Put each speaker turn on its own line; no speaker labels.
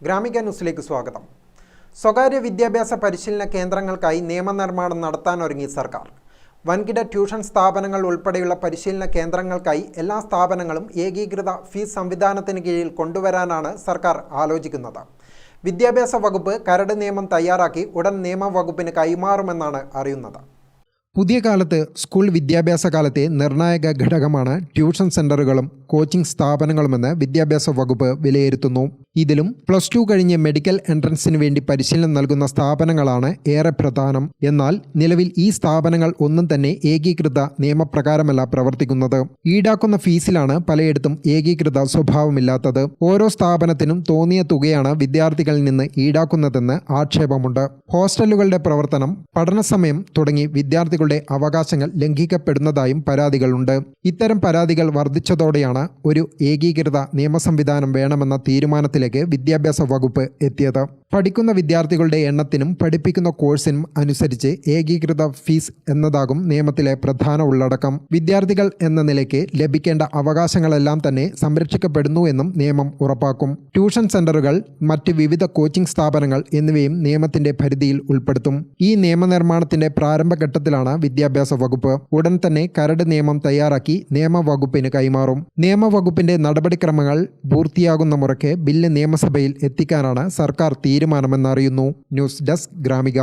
ഗ്രാമിക ന്യൂസിലേക്ക് സ്വാഗതം. സ്വകാര്യ വിദ്യാഭ്യാസ പരിശീലന കേന്ദ്രങ്ങൾക്കായി നിയമനിർമ്മാണം നടത്താനൊരുങ്ങി സർക്കാർ. വൻകിട ട്യൂഷൻ സ്ഥാപനങ്ങൾ ഉൾപ്പെടെയുള്ള പരിശീലന കേന്ദ്രങ്ങൾക്കായി എല്ലാ സ്ഥാപനങ്ങളും ഏകീകൃത ഫീസ് സംവിധാനത്തിന് കീഴിൽ കൊണ്ടുവരാനാണ് സർക്കാർ ആലോചിക്കുന്നത്. വിദ്യാഭ്യാസ വകുപ്പ് കരട് നിയമം തയ്യാറാക്കി ഉടൻ നിയമവകുപ്പിന് കൈമാറുമെന്നാണ് അറിയുന്നത്. പുതിയ കാലത്ത് സ്കൂൾ വിദ്യാഭ്യാസ കാലത്തെ നിർണായക ഘടകമാണ് ട്യൂഷൻ സെന്ററുകളും കോച്ചിംഗ് സ്ഥാപനങ്ങളുമെന്ന് വിദ്യാഭ്യാസ വകുപ്പ് വിലയിരുത്തുന്നു. ഇതിലും പ്ലസ് ടു കഴിഞ്ഞ് മെഡിക്കൽ എൻട്രൻസിന് വേണ്ടി പരിശീലനം നൽകുന്ന സ്ഥാപനങ്ങളാണ് ഏറെ പ്രധാനം. എന്നാൽ നിലവിൽ ഈ സ്ഥാപനങ്ങൾ ഒന്നും തന്നെ ഏകീകൃത നിയമപ്രകാരമല്ല പ്രവർത്തിക്കുന്നത്. ഈടാക്കുന്ന ഫീസിലാണ് പലയിടത്തും ഏകീകൃത സ്വഭാവമില്ലാത്തത്. ഓരോ സ്ഥാപനത്തിനും തോന്നിയ തുകയാണ് വിദ്യാർത്ഥികളിൽ നിന്ന് ഈടാക്കുന്നതെന്ന് ആക്ഷേപമുണ്ട്. ഹോസ്റ്റലുകളുടെ പ്രവർത്തനം പഠനസമയം തുടങ്ങി വിദ്യാർത്ഥികളുടെ അവകാശങ്ങൾ ലംഘിക്കപ്പെടുന്നതായും പരാതികളുണ്ട്. ഇത്തരം പരാതികൾ വർദ്ധിച്ചതോടെയാണ് ഒരു ഏകീകൃത നിയമസംവിധാനം വേണമെന്ന തീരുമാനത്തിലേക്ക് വിദ്യാഭ്യാസ വകുപ്പ് എത്തിയത്. പഠിക്കുന്ന വിദ്യാർത്ഥികളുടെ എണ്ണത്തിനും പഠിപ്പിക്കുന്ന കോഴ്സിനും അനുസരിച്ച് ഏകീകൃത ഫീസ് എന്നതാകും നിയമത്തിലെ പ്രധാന ഉള്ളടക്കം. വിദ്യാർത്ഥികൾ എന്ന നിലയ്ക്ക് ലഭിക്കേണ്ട അവകാശങ്ങളെല്ലാം തന്നെ സംരക്ഷിക്കപ്പെടുന്നു എന്നും നിയമം ഉറപ്പാക്കും. ട്യൂഷൻ സെന്ററുകൾ മറ്റ് വിവിധ കോച്ചിംഗ് സ്ഥാപനങ്ങൾ എന്നിവയും നിയമത്തിന്റെ പരിധിയിൽ ഉൾപ്പെടുത്തും. ഈ നിയമനിർമ്മാണത്തിന്റെ പ്രാരംഭഘട്ടത്തിലാണ് വിദ്യാഭ്യാസ വകുപ്പ് ഉടൻ തന്നെ കരട് നിയമം തയ്യാറാക്കി നിയമവകുപ്പിന് കൈമാറും. നിയമവകുപ്പിന്റെ നടപടിക്രമങ്ങൾ പൂർത്തിയാകുന്ന മുറയ്ക്ക് ബില്ല് നിയമസഭയിൽ എത്തിക്കാനാണ് സർക്കാർ തീരുമാനമെന്നറിയുന്നു. News desk Gramika.